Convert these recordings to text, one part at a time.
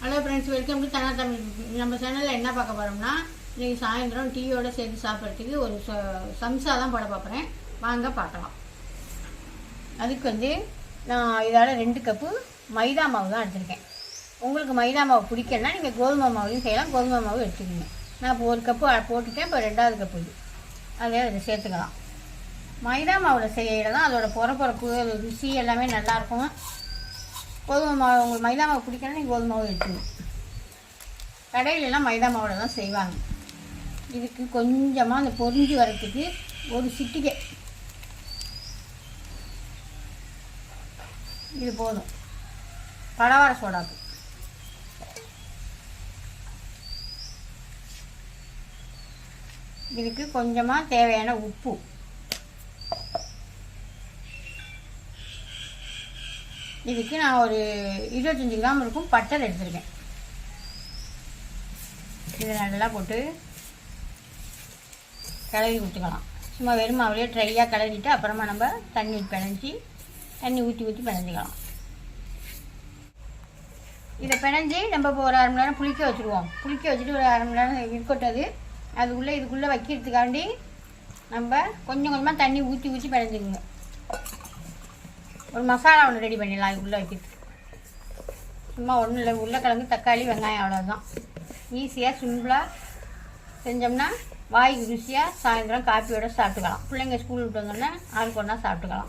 Hello friends welcome to Dhana Tamil நம்ம சேனலில் என்ன பார்க்க போகிறோம்னா இன்றைக்கி சாயந்தரம் டீயோட சேர்த்து சாப்பிட்றதுக்கு ஒரு ச- சம்சா தான் போட பார்க்குறேன் வாங்க பார்க்கலாம். அதுக்கு வந்து நான் இதால் ரெண்டு கப்பு மைதா மாவு தான் எடுத்திருக்கேன். உங்களுக்கு மைதா மாவு பிடிக்கலன்னா நீங்கள் கோதுமை மாவுலையும் செய்யலாம். கோதுமை மாவு எடுத்துக்கோங்க. நான் இப்போ ஒரு கப்பு போட்டுட்டேன். இப்போ ரெண்டாவது கப்பு இது. அதே அதில் சேர்த்துக்கலாம். மைதா மாவில் செய்யலாம் தான் அதோட ருசி எல்லாமே நல்லாயிருக்கும் கோதுமை மாவு உங்களுக்கு மைதா மாவு பிடிக்கலன்னா நீங்கள் கோதுமை மாவு எடுத்துக்கணும். கடையிலலாம் மைதா மாவில் தான் செய்வாங்க. இதுக்கு கொஞ்சமாக அந்த பொரிஞ்சு வரத்துக்கு ஒரு சிட்டிகை. இது போதும். பலவார சோடாப்பு இதுக்கு கொஞ்சமாக தேவையான உப்பு. இதுக்கு நான் ஒரு இருபத்தஞ்சி கிராம் இருக்கும் பட்டர் எடுத்திருக்கேன். இதை நல்லா போட்டு கிளறி விட்டுக்கலாம் சும்மா வெறும் அவளையே ட்ரையாக கிளறிட்டு அப்புறமா நம்ம தண்ணி பிணைஞ்சி தண்ணி ஊற்றி ஊற்றி பிணைஞ்சிக்கலாம். இதை பிணைஞ்சி நம்ம இப்போ ஒரு அரை மணி நேரம் புளிக்க வச்சுருவோம். புளிக்க வச்சுட்டு ஒரு அரை மணி நேரம் இருக்கட்டும் அதுக்குள்ளே இதுக்குள்ளே வைக்கிறதுக்காண்டி நம்ம கொஞ்சம் கொஞ்சமாக தண்ணி ஊற்றி ஊற்றி பிணைஞ்சிக்கோங்க ஒரு மசாலா ஒன்று ரெடி பண்ணிடலாம். உள்ளே வைக்கிறது சும்மா ஒன்றும் இல்லை. உருளைக்கிழங்கு தக்காளி வெங்காயம் அவ்வளோதான் ஈஸியாக சிம்பிளாக செஞ்சோம்னா வாய்க்கு ருசியாக சாயந்தரம் காப்பியோட சாப்பிட்டுக்கலாம். பிள்ளைங்க ஸ்கூல் விட்டு வந்தோடனே ஆளுக்கு ஒன்றா சாப்பிட்டுக்கலாம்.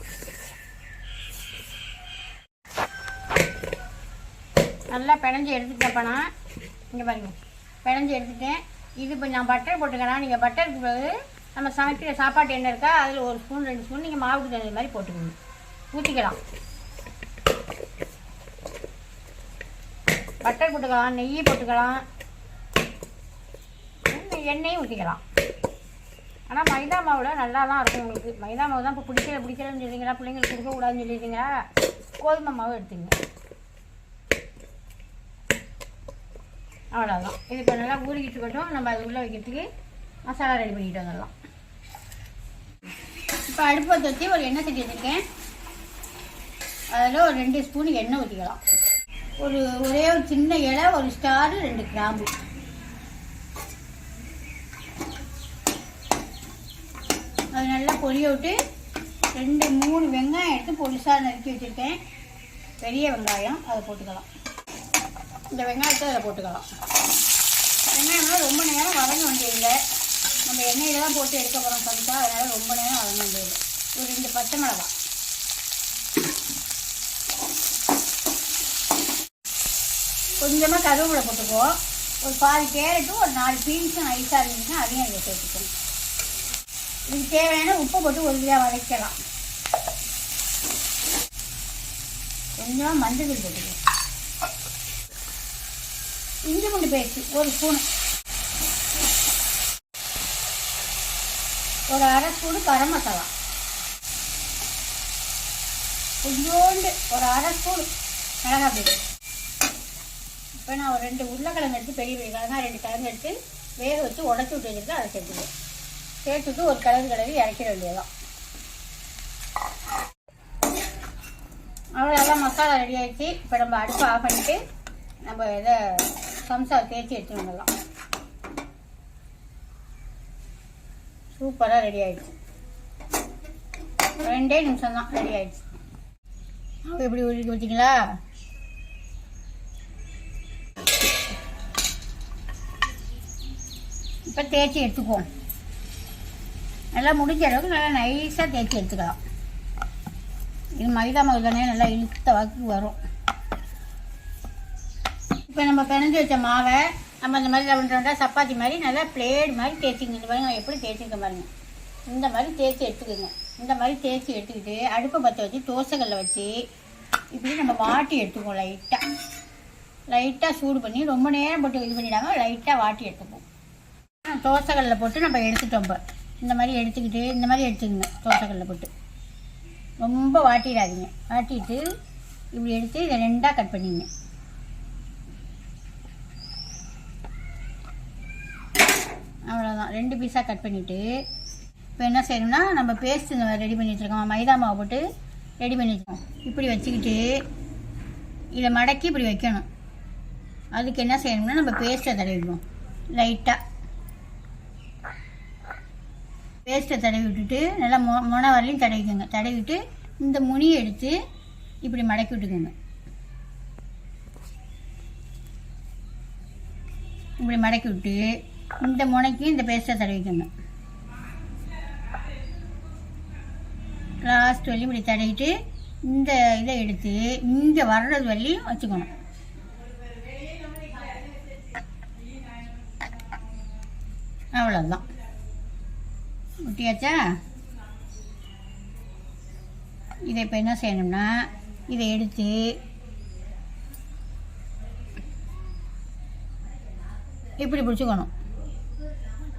நல்லா பிணைஞ்சி எடுத்துட்டேன்ப்பா நான் இங்கே பாருங்க. பிணைஞ்சி எடுத்துட்டேன். இது இப்போ நான் பட்டர் போட்டுக்கிறேன்? நீங்கள் பட்டருக்கு பிறகு நம்ம சமைக்கிற சாப்பாட்டு எண்ணெய் இருக்கா? அதில் ஒரு ஸ்பூன் ரெண்டு ஸ்பூன் நீங்கள் மாவுக்கு தகுந்த மாதிரி போட்டுக்கணும் ஊற்றிக்கலாம் பட்டர் போட்டுக்கலாம் நெய் போட்டுக்கலாம். எண்ணெயும் ஊற்றிக்கலாம் ஆனால் மைதா மாவில் நல்லா தான் இருக்கும் உங்களுக்கு. மைதா மாவு தான் இப்போ பிடிக்கல பிடிக்கலன்னு சொல்லிங்களா பிள்ளைங்களுக்கு கொடுக்கக்கூடாதுன்னு சொல்லிடுறீங்களா கோதுமை மாவு எடுத்துங்க அவ்வளோதான் இது இப்போ நல்லா ஊறிக்கிட்டு இருக்கட்டும். நம்ம அது உள்ளே வைக்கிறதுக்கு மசாலா ரெடி பண்ணிட்டு வந்துடலாம். இப்போ அடுப்பை வச்சு ஒரு எண்ணெய் சட்டி வச்சுருக்கேன். அதில் ஒரு ரெண்டு ஸ்பூன் எண்ணெய் ஊற்றிக்கலாம் ஒரு ஒரே ஒரு சின்ன இலை ஒரு ஸ்டாரு ரெண்டு கிராம்பு. அது நல்லா பொரிய விட்டு ரெண்டு மூணு வெங்காயம் எடுத்து பொடிசாக நறுக்கி வச்சுருக்கேன். பெரிய வெங்காயம் அதை போட்டுக்கலாம். இந்த வெங்காயத்தை அதில் போட்டுக்கலாம். வெங்காயம்லாம் ரொம்ப நேரம் வதங்க வேண்டியதில்லை. நம்ம எண்ணெயில் தான் போட்டு எடுக்க போகிறோம் சமைச்சா அதனால் ரொம்ப நேரம் வதங்க வேண்டியது ஒரு ரெண்டு பச்சை மிளகாய். கொஞ்சமாக கருவேப்பிலை போட்டுக்குவோம் ஒரு பாதி கேரட்டும் ஒரு நாலு பீன்ஸும் ஐஸாக இருந்துச்சுன்னா அதையும் அதில் சேர்த்துக்கணும் இதுக்கு தேவையான உப்பு போட்டு உறுதியாக வதக்கலாம். கொஞ்சமாக மஞ்சள் தூள் போட்டுக்குவோம் இஞ்சி பூண்டு பேஸ்ட் ஒரு ஸ்பூன். ஒரு அரை ஸ்பூனு கரம் மசாலா. கொஞ்சோண்டு ஒரு அரை ஸ்பூன் மிளகாய் பேஸ்ட் இப்போ நான் ஒரு ரெண்டு உருளைக்கிழங்கு எடுத்து பெரிய பெரிய கிழங்கா ரெண்டு கிழங்கு எடுத்து வேக வச்சு உடச்சி விட்டு வச்சுருக்கேன். அதை சேர்த்துக்குவேன் சேர்த்துட்டு ஒரு கிழங்கு கிழங்கு இறக்கிட வேண்டியதான் அவ்வளோதான் மசாலா ரெடி ஆகிடுச்சு இப்போ நம்ம அடுப்பு ஆஃப் பண்ணிவிட்டு நம்ம இதை சம்சா தேய்ச்சி எடுத்து வந்துடலாம். சூப்பராக ரெடி ஆகிடுச்சு ரெண்டே நிமிஷம் தான் ரெடி ஆகிடுச்சு மாவு எப்படி உருக்கி வச்சிங்களா? இப்போ தேய்ச்சி எடுத்துக்குவோம். நல்லா முடிஞ்ச அளவுக்கு நல்லா நைஸாக தேய்ச்சி எடுத்துக்கலாம். இது மைதா மாவு தானே நல்லா இழுத்த வாக்கு வரும். இப்போ நம்ம பிணைஞ்சி வச்ச மாவை நம்ம இந்த மாதிரி ரவுண்ட் ரவுண்டாக சப்பாத்தி மாதிரி நல்லா பிளேடு மாதிரி தேய்ச்சிங்க. இந்த பாருங்க நான் எப்படி தேய்ச்சிருக்க பாருங்க. இந்த மாதிரி தேய்ச்சி எடுத்துக்கோங்க. இந்த மாதிரி தேய்ச்சி எடுத்துக்கிட்டு அடுப்பை பற்ற வச்சு தோசைக்கல்ல வச்சு இப்படி நம்ம வாட்டி எடுத்துக்குவோம் லைட்டாக லைட்டாக சூடு பண்ணி ரொம்ப நேரம் போட்டு இது பண்ணிடாம லைட்டாக வாட்டி எடுத்துப்போம். தோசைக்கல்ல போட்டு நம்ம எடுத்துட்டோம் இப்போ. இந்த மாதிரி எடுத்துக்கிட்டு இந்த மாதிரி எடுத்துக்கோங்க தோசைக்கல்ல போட்டு. ரொம்ப வாட்டிடாதீங்க. வாட்டிட்டு இப்படி எடுத்து இதை ரெண்டாக கட் பண்ணிங்க. அவ்வளோதான் ரெண்டு பீஸாக கட் பண்ணிவிட்டு இப்போ என்ன செய்யணும்னா நம்ம பேஸ்ட் ரெடி பண்ணி வச்சுருக்கோம் மைதா மாவு போட்டு ரெடி பண்ணி இப்படி வச்சுக்கிட்டு இதை மடக்கி இப்படி வைக்கணும். அதுக்கு என்ன செய்யணும்னா நம்ம பேஸ்ட்டை தடவிடுவோம். லைட்டாக பேஸ்ட்டை தடவி விட்டுட்டு நல்லா மொ மொனை வரலையும் தடவிக்கோங்க. தடவிட்டு இந்த முனியை எடுத்து இப்படி மடக்கி விட்டுக்கோங்க. இப்படி மடக்கி விட்டு இந்த முனைக்கு இந்த பேஸ்ட்டை தடவிக்கோங்க. லாஸ்ட் வரையும் இப்படி தடவிட்டு இந்த இதை எடுத்து இங்கே வர்றது வரையும் வச்சுக்கணும். அவ்வளோதான் ஒட்டியாச்சா இதை இப்போ என்ன செய்யணும்னா இதை எடுத்து இப்படி பிடிச்சிக்கணும்.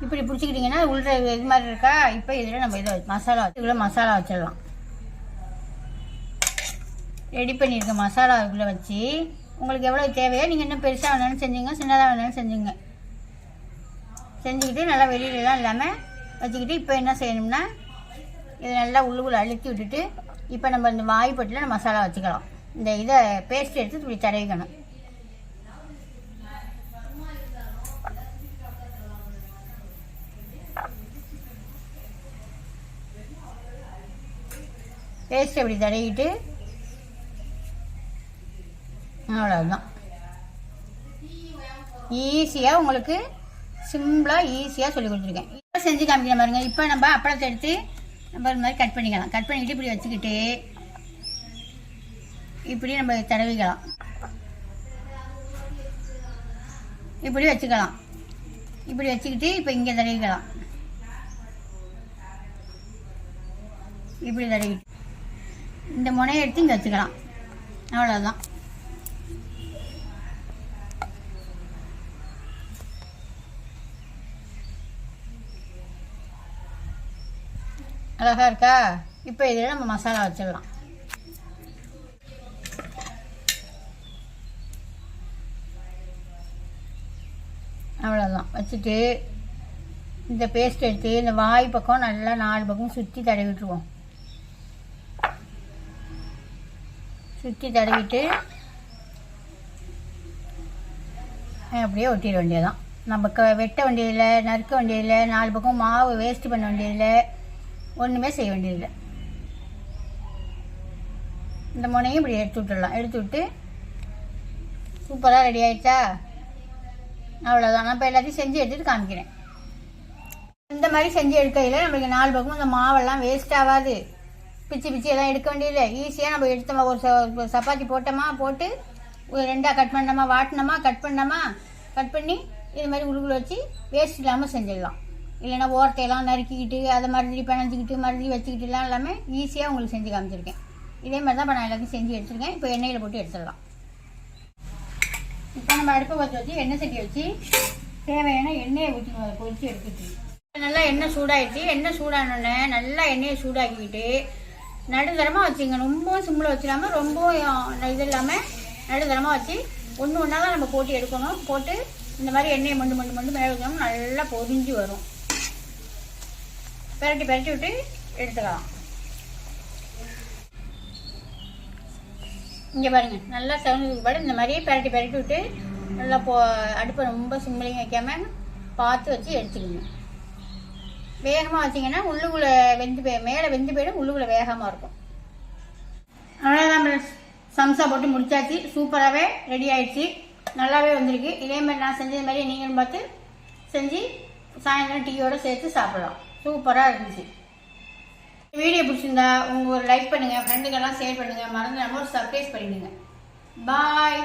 இப்படி பிடிச்சிக்கிட்டிங்கன்னா உள்ள இது மாதிரி இருக்கா? இப்போ இதில் நம்ம இதை மசாலா இதில் மசாலா வச்சிடலாம். ரெடி பண்ணியிருக்க மசாலா இதுக்குள்ளே வச்சு உங்களுக்கு எவ்வளோ தேவையோ நீங்கள் இன்னும் பெருசாக வேணாலும் செஞ்சுங்க சின்னதாக வேணாலும் செஞ்சுங்க. செஞ்சுக்கிட்டு நல்லா வெளியிலலாம் இல்லாமல் வச்சுக்கிட்டு இப்போ என்ன செய்யணும்னா இதை நல்லா உள்ளுக்குள்ளே அழுத்தி விட்டுட்டு இப்போ நம்ம இந்த வாய்ப்பட்டில் நம்ம மசாலா வச்சுக்கலாம். இந்த இதை பேஸ்ட் எடுத்து இப்படி தடவிக்கணும். பேஸ்ட் இப்படி தடவிட்டு அவ்வளோதான் ஈஸியாக உங்களுக்கு சிம்பிளாக ஈஸியாக சொல்லி கொடுத்துருக்கேன். செஞ்சு காமிக்கிற பாருங்க. இப்போ நம்ம அப்பளத்தை எடுத்து நம்ம இந்த மாதிரி கட் பண்ணிக்கலாம். கட் பண்ணிக்கிட்டு இப்படி வச்சுக்கிட்டு இப்படி நம்ம தடவிக்கலாம். இப்படி வச்சுக்கலாம். இப்படி வச்சுக்கிட்டு இப்போ இங்கே தடவிக்கலாம். இப்படி தடவிட்டு இந்த முனையை எடுத்து இங்கே வச்சுக்கலாம். அவ்வளோதான் அழகா இருக்கா? இப்போ இதில் நம்ம மசாலா வச்சிடலாம். அவ்வளோதான் வச்சுட்டு இந்த பேஸ்ட் எடுத்து இந்த வாய் பக்கம் நல்லா நாலு பக்கம் சுற்றி தடவி விட்டுருவோம். சுற்றி தடவிட்டு அப்படியே ஒட்டிட வேண்டியதான் நம்ம க வெட்ட வேண்டியதில்லை நறுக்க வேண்டியதில்லை நாலு பக்கம் மாவு வேஸ்ட் பண்ண வேண்டியதில்லை ஒன்றுமே செய்ய வேண்டியதில்லை. இந்த முனையும் இப்படி எடுத்து விட்டுடலாம். எடுத்து விட்டு சூப்பராக ரெடி ஆயிடுச்சா? அவ்வளோதான் நான் இப்போ எல்லாத்தையும் செஞ்சு எடுத்துட்டு காமிக்கிறேன். இந்த மாதிரி செஞ்சு எடுக்கையில் நம்மளுக்கு நாலு பக்கமும் இந்த மாவெல்லாம் வேஸ்ட் ஆகாது. பிச்சு பிச்சு எல்லாம் எடுக்க வேண்டியதில்லை. ஈஸியாக நம்ம எடுத்தோமா ஒரு ச- ஒரு சப்பாத்தி போட்டோமா போட்டு ஒரு ரெண்டாக கட் பண்ணோமா வாட்டினோமா கட் பண்ணோமா கட் பண்ணி இது மாதிரி உருகுல வச்சு வேஸ்ட் இல்லாமல் செஞ்சிடலாம். இல்லைன்னா ஓரத்தையெல்லாம் நறுக்கிக்கிட்டு அதை மறுபடி பிணைஞ்சிக்கிட்டு மறுபடி வச்சுக்கிட்டுலாம் எல்லாமே ஈஸியாக உங்களுக்கு செஞ்சு காமிச்சிருக்கேன். இதே மாதிரி தான் இப்போ நான் எல்லாத்தையும் செஞ்சு எடுத்துருக்கேன். இப்போ எண்ணெயில் போட்டு எடுத்துடலாம். இப்போ நம்ம அடுப்பை பற்ற வச்சு எண்ணெய் சட்டி வச்சு தேவையான எண்ணெயை ஊற்றி பொறிச்சு எடுத்துட்டு நல்லா எண்ணெய் சூடாகிடுச்சு எண்ணெய் சூடானோடனே நல்லா எண்ணெயை சூடாக்கிக்கிட்டு நடுத்தரமாக வச்சுங்க. ரொம்பவும் சிம்மில் வச்சிடாம ரொம்பவும் இது இல்லாமல் நடுத்தரமாக வச்சு ஒன்று ஒன்றா தான் நம்ம போட்டு எடுக்கணும். போட்டு இந்த மாதிரி எண்ணெயை மண்டு மண்டு மண்டு மேலே வைக்கணும் நல்லா பொரிஞ்சு வரும். பெரட்டி பெரட்டி விட்டு எடுத்துக்கலாம். இங்கே பாருங்கள் நல்லா செவந்ததுக்கு பாடு இந்த மாதிரியே பெரட்டி பெரட்டி விட்டு நல்லா போ அடுப்பை ரொம்ப சிம்மிலையும் வைக்காம பார்த்து வச்சு எடுத்துக்கணும் வேகமாக வச்சிங்கன்னா உள்ளுக்குள்ளே வெந்து போய் மேலே வெந்து போயிடும் உள்ளுக்குள்ளே வேகமாக இருக்கும். அவ்வளோதான் ஃப்ரெண்ட்ஸ் சம்சா போட்டு முடிச்சாச்சு. சூப்பராகவே ரெடி ஆயிடுச்சு. நல்லாவே வந்திருக்கு. இதே மாதிரி நான் செஞ்சது மாதிரி நீங்களும் பார்த்து செஞ்சு சாயந்தரம் டீயோடு சேர்த்து சாப்பிடலாம். சூப்பராக இருந்துச்சு. வீடியோ பிடிச்சிருந்தா உங்கள் ஒரு லைக் பண்ணுங்கள் ஃப்ரெண்டுக்கெல்லாம் ஷேர் பண்ணுங்கள் மறந்துடாம ஒரு சர்ப்ரைஸ் பண்ணிடுங்க. பாய்